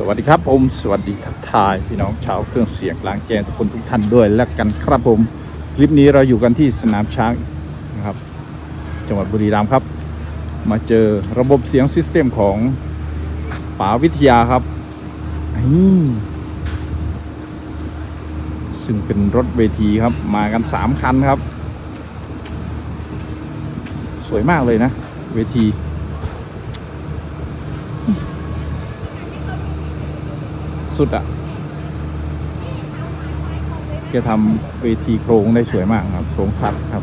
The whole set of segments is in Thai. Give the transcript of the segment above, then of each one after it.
สวัสดีครับผม สวัสดีทักทาย พี่น้องชาวเครื่องเสียงล้างแกงทุกคนทุกท่านด้วยและกันครับผม คลิปนี้เราอยู่กันที่สนามช้างนะครับ จังหวัดบุรีรัมย์ครับ มาเจอระบบเสียงซิสเต็มของป๋าวิทยาครับซึ่งเป็นรถเวทีครับมากัน 3 คันครับ สวยมากเลยนะ เวที สุดอะแกทำเวทีโครงได้สวยมากครับ โครงทัดครับ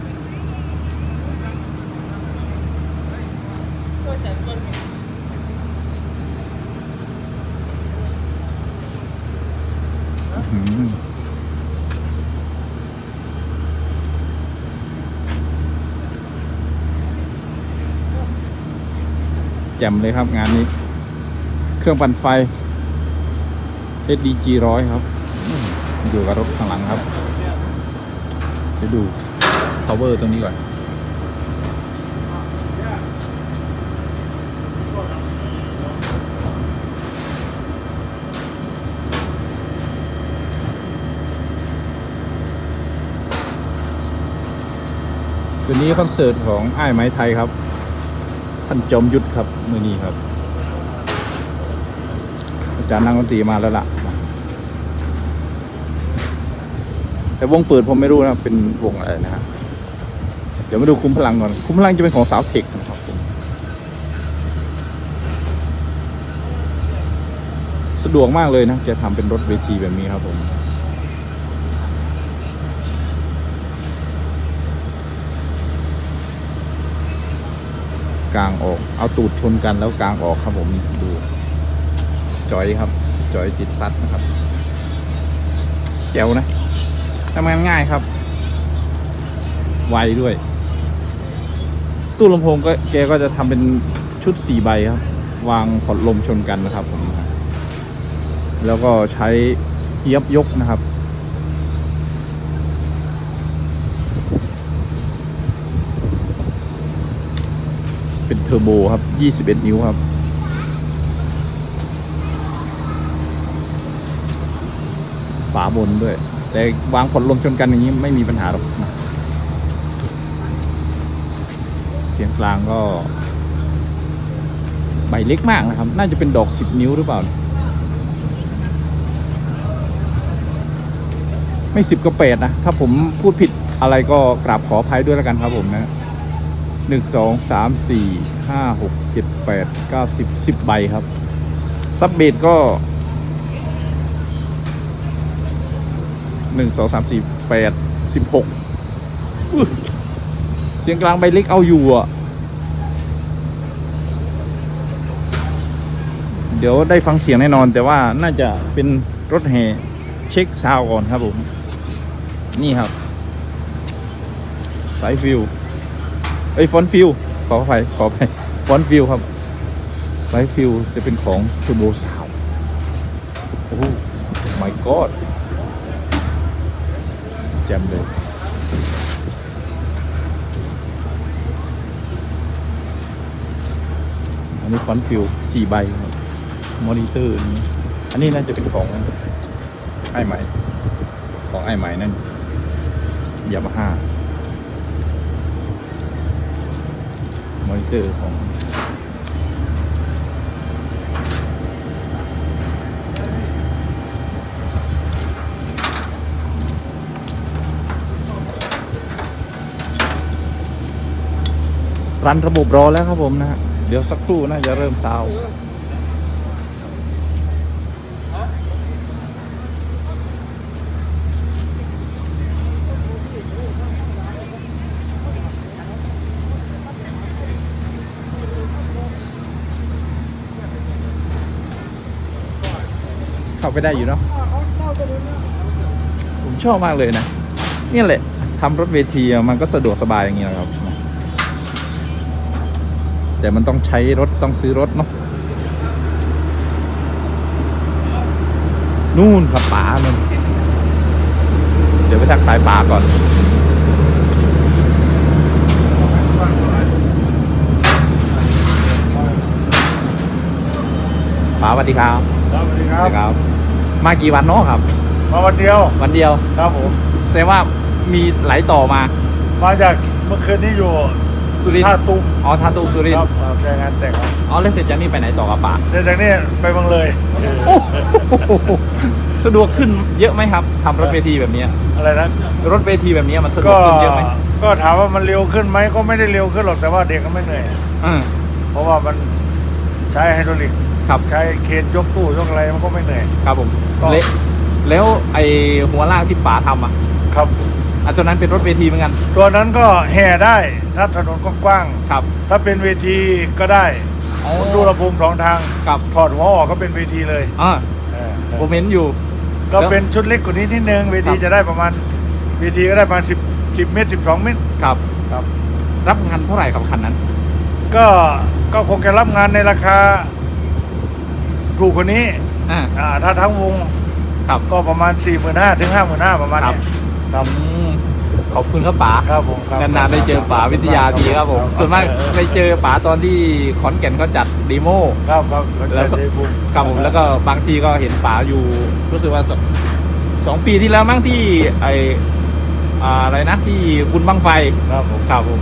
หือแจ่มเลยครับงานนี้ เครื่องปั่นไฟ SDG ร้อยครับ อยู่กับรถข้างหลังครับไปดู power ตรงนี้ก่อนตัวนี้คอนเสิร์ตของไอ้ไม้ไทยครับ ท่านจอมยุทธครับ มือนี้ครับ อาจารย์นักดนตรีมาแล้วล่ะ แต่วงเปิดผมไม่รู้นะเป็นวงอะไรนะฮะเดี๋ยวมาดูคุ้มพลังก่อน คุ้มพลังจะเป็นของสาวเทคนะครับผมสะดวกมากเลยนะ จะทำเป็นรถเวทีแบบนี้ครับผมกลางออก เอาตูดชนกันแล้วกลางออกครับผมดู จอยครับ จอยติดฟัดนะครับแจ๋วนะทำงานง่ายครับ ไวด้วย ตู้ลำโพงก็แกก็จะทำเป็นชุดสี่ใบครับ วางพอดลมชนกันนะครับผมแล้วก็ใช้เทียบยกนะครับเป็นเทอร์โบครับ 21 นิ้วครับ ฝาบนด้วย แต่วางผลลมชนกันอย่างนี้ไม่มีปัญหาหรอกนะเสียงกลางก็ ใบเล็กมากนะครับ น่าจะเป็นดอก 10 นิ้วหรือเปล่า ไม่สิบก็แปดนะ ถ้าผมพูดผิดอะไรก็กราบขออภัยด้วยแล้วกันครับผมนะหนึ่งสองสามสี่ห้าหกเจ็ดแปดเก้าสิบสิบใบครับ ซับเบดก็ หนึ่งสองสามสี่แปดสิบหกเสียงกลางใบเล็กเอาอยู่อะ เดี๋ยวได้ฟังเสียงแน่นอน แต่ว่าน่าจะเป็นรถแห่เช็คซาวก่อนครับผม นี่ครับ สายฟิวเอ้ฟอนฟิวขออภัยขออภัยฟอนฟิวครับสายฟิวจะเป็นของทูโบสาวโอ้ my god แจมเลยอันนี้ฟอนฟิวสี่ใบครับมอนิเตอร์นี้ อันนี้น่าจะเป็นของไอ้ไหมของไอ้ไหมนั่นยามาฮ่ามอนิเตอร์ของ รันระบบรอแล้วครับผมนะฮะเดี๋ยวสักครู่น่าจะเริ่มซาวเข้าไปได้อยู่เนาะผมชอบมากเลยนะเนี่ยแหละทำรถเวทีมันก็สะดวกสบายอย่างนี้นะครับ แต่มันต้องใช้รถต้องซื้อรถเนาะนู่นครับป๋ามันเดี๋ยวไปทักทายป๋าก่อนป๋าสวัสดีครับครับสวัสดีคครับนะครับ มากี่วันเนาะครับ มาวันเดียว วันเดียว ครับผมแสดงว่ามีไหลต่อมา มาจากเมื่อคืนนี้อยู่ สุรินทท่าร์ตุ้มอ๋อท่าตูมสุรินทครัร์บครับใช่งานแต่งครับอ๋อแล้วเสร็จจากนี้ไปไหนต่อกับป่าเสร็จจากนี้ไปเมืองเลยโอ้โหสะดวกขึ้นเยอะไหมครับทำรถเวทีแบบเนี้ยอะไรนะ รถเวทีแบบเนี้ยมันสะดวก็กขึ้นเยอะไหมก็ถามว่ามันเร็วขึ้นไหมก็ไม่ได้เร็วขึ้นหรอกแต่ว่าเด็กก็ไม่เหนื่อย อืมเพราะว่ามันใช้ไฮดรอลิก ครับใช้เคนยกตู้ยกอะไรมันก็ไม่เหนื่อย ครับผมก็ เละแล้วไอหัวลากที่ป๋าทำอะครับ อันตัวนั้นเป็นรถเวทีเหมือนกัน ตัวนั้นก็แห่ได้ถ้าถนนกว้างครับ ๆถ้าเป็นเวทีก็ได้อ๋อ ผมดูลำโพงสองทางครับถอดหัวออกก็เป็นเวทีเลยอ่าเออผมเห็นอยู่ ก็เป็นชุดเล็กกว่านี้นิดนึงเวทีครับ จะได้ประมาณเวทีก็ได้ประมาณ10 10เมตร12เมตรครับครับ รับงานเท่าไหร่ครับคันนั้น ก็ก็คงจะรับงานในราคา ถูกกว่านี้อ่า อ่าถ้าทั้งวงครับ ก็ประมาณ 4 5 0 0 0ถึง 5 5 0 0 0ประมาณครับ เนี้ย ครับอืมขอบคุณครับป๋าครับผมครับนานๆได้เจอป๋าวิทยาทีครับผม ส่วนมากไปเจอป๋าตอนที่ขอนแก่นเขาจัดดีโมครับครับแล้วก็เจภูมิครับผมแล้วก็บางทีก็เห็นป๋าอยู่รู้สึกว่าสสองปีที่แล้วมั้งที่ไออ่าอะไรนะที่บุญบังไฟครับผมครับผม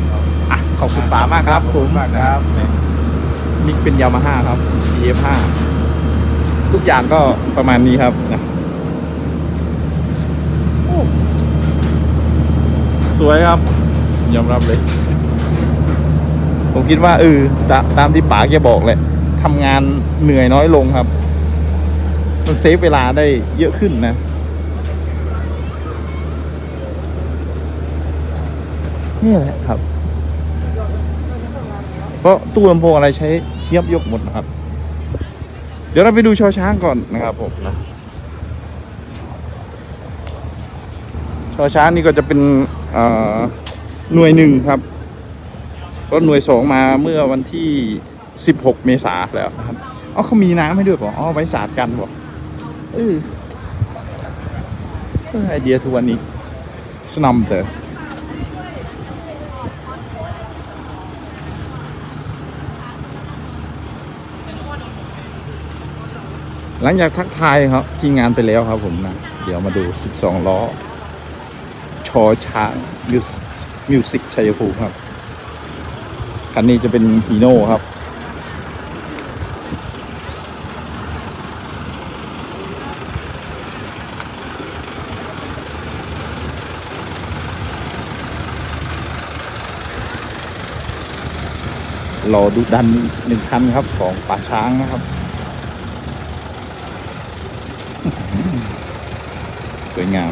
อะขอบคุณป๋ามากครับขอบคุณมากครับนี่เป็นยามาฮ่าครับ EF5 ทุกอย่างก็ประมาณนี้ครับนะโอ้ สวยครับ ยอมรับเลย ผมคิดว่าเออตาตามที่ป๋าแกบอกแหละทำงานเหนื่อยน้อยลงครับ มันเซฟเวลาได้เยอะขึ้นนะนี่แหละครับ เพราะตู้ลำโพงอะไรใช้เทียบยกหมดนะครับ เดี๋ยวเราไปดูชอช้างก่อนนะครับผมนะ ชอช้างนี่ก็จะเป็นหน่วยหนึ่งครับรถหน่วยสองมาเมื่อวันที่ 16 เมษาแล้วนะครับอ๋อเขามีน้ำให้ด้วยเปล่าอ๋อไว้สาดกันบอกเออเออไอเดียทุกวันนี้สนำเตอหลังจากทักทายครับที่งานไปแล้วครับผมนะ เดี๋ยวมาดู 12 ล้อ ชอช้างมิวมิวสิกชัยภูมิครับ คันนี้จะเป็นฮีโน่ครับ รอดูดันหนึ่งคันครับของป่าช้างนะครับสวยงาม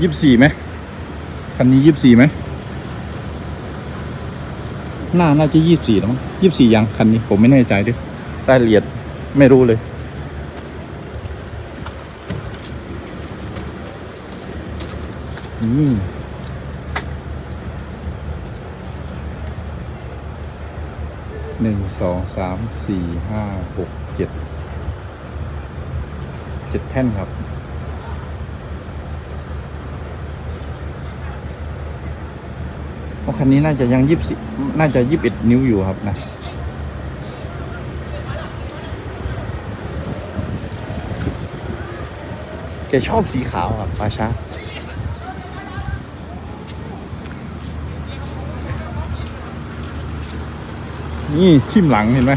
ยี่สิบสี่ไหมคันนี้ยี่สิบสี่ไหมน่าน่าจะยี่สิบสี่แล้วมั้งยี่สิบสี่ยังคันนี้ผมไม่แน่ใจด้วยรายละเอียดไม่รู้เลยอืมหนึ่งสองสามสี่ห้าหกเจ็ดเจ็ดแท่นครับ โอ้ คันนี้น่าจะยังยี่สิบน่าจะยี่สิบเอ็ดนิ้วอยู่ครับนะแกชอบสีขาวครับปาชานี่ทิมหลังเห็นไหม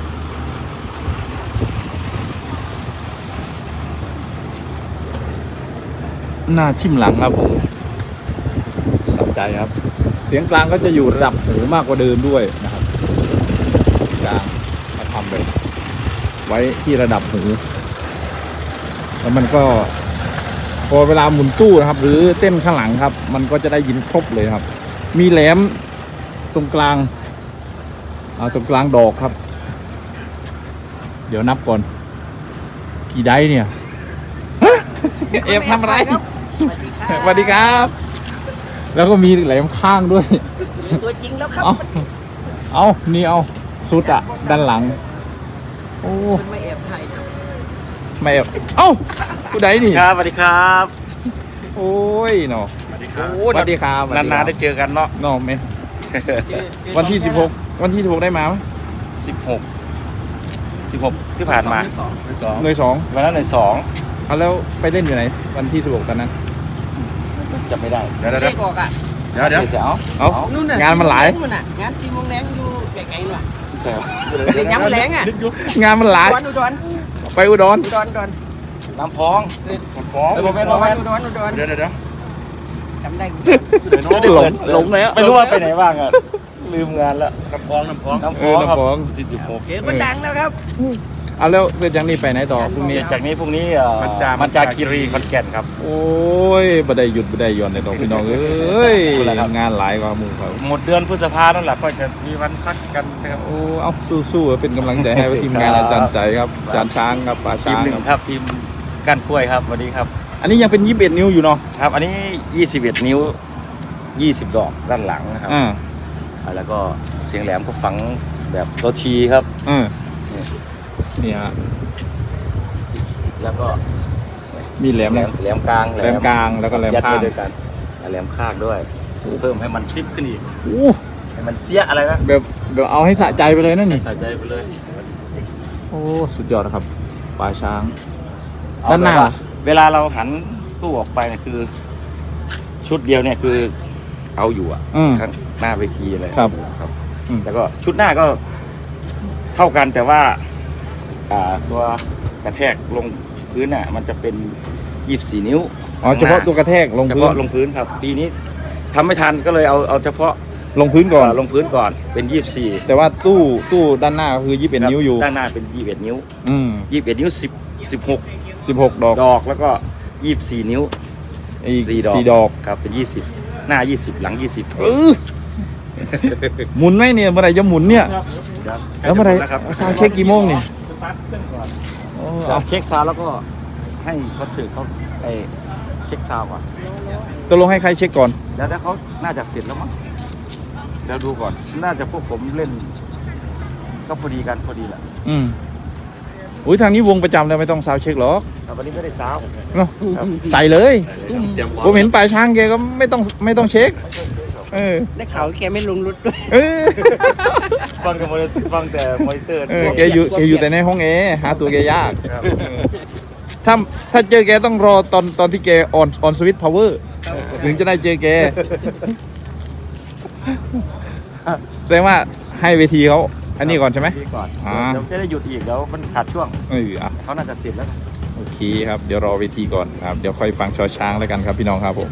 หน้าทิมหลังครับผม ใจครับ เสียงกลางก็จะอยู่ระดับหูมากกว่าเดิมด้วยนะครับกลางมาทำแบบไว้ที่ระดับหูแล้วมันก็พอเวลาหมุนตู้นะครับ หรือเต้นข้างหลังครับ มันก็จะได้ยินครบเลยครับ มีแหลมตรงกลางเอาตรงกลางดอกครับ เดี๋ยวนับก่อน กี่ไดเนี่ยเอฟทำอะไรสวัสดีครับสวัสดีครับ แล้วก็มีแหลมข้างด้วย ตัวจริงแล้วครับเอาเอานี่เอาสุดอะด้านหลัง โอ้มันไม่แอบถ่ายครับไม่เอาเอ้ากูไดนี่ครับสวัสดีครับ โอ้ยเนาะสวัสดีครับสวัสดีครับนานๆได้เจอกันเนาะเนาะไหมเจอเจอวันที่สอง16วันที่สิบหกได้มาไหมสิบหกสิบหกที่ผ่านมาสองสองหน่วยสองวันนั้นหน่วยสองเอาแล้วไปเล่นอยู่ไหน วันที่สิบหกตอนนั้น จำไม่ได้เดี๋ยวเดี๋ยวเลเดี๋ยวขออกอะเดี๋ยวเดี๋ยวเดี๋ยวเอาเอานู่นน่ะงานมันหลายสี่โมงแรงนู่นน่ะงานสี่โมงแรงอยู่ไกลๆน่ะใช่เป็นย้ำแรงอะงานมันหลายอุดรอุดรไปอุดรอุดรอุดรน้ำพองฟ้องเอ้ยผมไม่อุรู้ดแม่รอุดรอุดรเดี๋ยวเดี๋ยวเดี๋ยวจำได้หลงหลงแล้วไม่รู้ว่าไปไหนบ้างอะลืมงานแล้วน้ำฟ้องน้ำฟ้องน้ำพเออองครับน้ำพองสี่สิบหกเจอคนดังแล้วครับ เอาแล้วเสร็จจากนี้ไปไหนต่อพรุ่งเสนี้ร็จจากนี้พรุ่งนี้เอ่อมันจาคีรีขอนแก่นครับ โอ้ยบัได้หยุดบัได้หย่อนในตรงพี่น้องเอ้ยพูดอะไรครับ งานหลายกว่าหมู่เขาหมดเดือนพฤษภานั่นแหละก็จะมีวันพักกันนะครับ โอ้เอาสู้ๆเป็นกำลังใจให้กับทีมงานอาจารย์ใจครับอาจารย์ช้างครับป่าทีช้ามงหนึ่งครับครับทีมก้านกล้วยครับสวัสดีครับ อันนี้ยังเป็นยี่สิบเอ็ดนิ้วอยู่เนาะครับ อันนี้ 21 นิ้ว 20 ดอกด้านหลังนะครับ อ่าอ่าแล้วก็เสียงแหลมก็ฝังแบบตัวทีครับ อ่า นี่ฮะแล้วก็มีแหลมแหลแหลมมแหลมกลางแหลมกลางแล้วก็แหลมยัดข้างไปด้วยกันอ่าแหลมข้างด้วยเพิ่มให้มันซิปขึ้นอีกโอ้ให้มันเสียอะไรนะแบบเดี๋ยวเอาให้สะใจไปเลยนั่นนี่ใส่ใจไปเลยโอ้สุดยอดนะครับป่าช้างเอด้านหน้าแบบว่เวลาเราหันตู้ออกไปเนี่ยคือ ชุดเดียวเนี่ยคือเอาอยู่อะอืมข้างหน้าเวทีเลยครับครับอืมแล้วก็ชุดหน้าก็เท่ากันแต่ว่าอ่า ตัวกระแทกลงพื้นน่ะมันจะเป็น 24 นิ้วอ๋อเฉพาะตัวกระแทกลงเฉพื้นพาะลงพื้นครับ ปีนี้ทำไม่ทันก็เลยเอาเอาเฉพาะลงพื้นก่อน ลงพื้นก่อนเป็น 24แต่ว่าตู้ตู้ด้านหน้าก็คือยี่สิบเอ็ดนิ้วอยู่ด้านหน้าเป็น 21 นิ้ว อืม21 นิ้ว 10 สิบหกดอก16 ดอกแล้วก็ 24 นิ้ว อีกสี่ดอก สี่ดอกครับเป็น 20 หน้า 20 หลัง 20เออหมุนไหมเนี่ยเมื่อไหร่จะหมุนเนี่ย แล้วเมื่อไหร่นะครับซาวด์เช็คกี่โมงนี่ส ตาร์ทเครื่องก่อนโอ้เราเอาเช็คซาวด์แล้วก็ให้คอนเสิร์ตเขาไอเช็คซาวด์ก่อนตกลงให้ใครเช็คก่อน แล้วถ้าเขาน่าจะเสร็จแล้วมั้งเดี๋ยวดูก่อน น่าจะพวกผมเล่น ก็พอดีกันพอดีแหละอืมอุ้ยทางนี้วงประจำแล้วไม่ต้องซาวด์เช็คหรอกแต่วันนี้ไม่ได้ซาวด์เนาะครับใส่เลย เตรียมพร้อผมมเห็นปลายช้างแกก็ไม่ต้องไม่ต้องเช็ค เออ ได้ข่าวแกไม่ลงรถด้วย เออฟังกับมอนิฟังแต่มอนิเตอร์เออแกอยู่แกอยู่แต่ในห้องแอร์หาตัวแกยากเออถ้าถ้าเจอแกต้องรอตอนตอนที่แกออนออนสวิตช์พาวเวอร์ถึงจะได้เจอแกแสดงว่าให้เวทีเขาอันนี้ก่อนใช่ไหมดีก่อนอ่า เดี๋ยวจะได้หยุดอีกเดี๋ยวมันขาดช่วงเอออะเขาน่าจะเสร็จแล้ว โอเคครับ เดี๋ยวรอเวทีก่อนครับ เดี๋ยวค่อยฟังชอช้างแล้วกันครับพี่น้องครับผม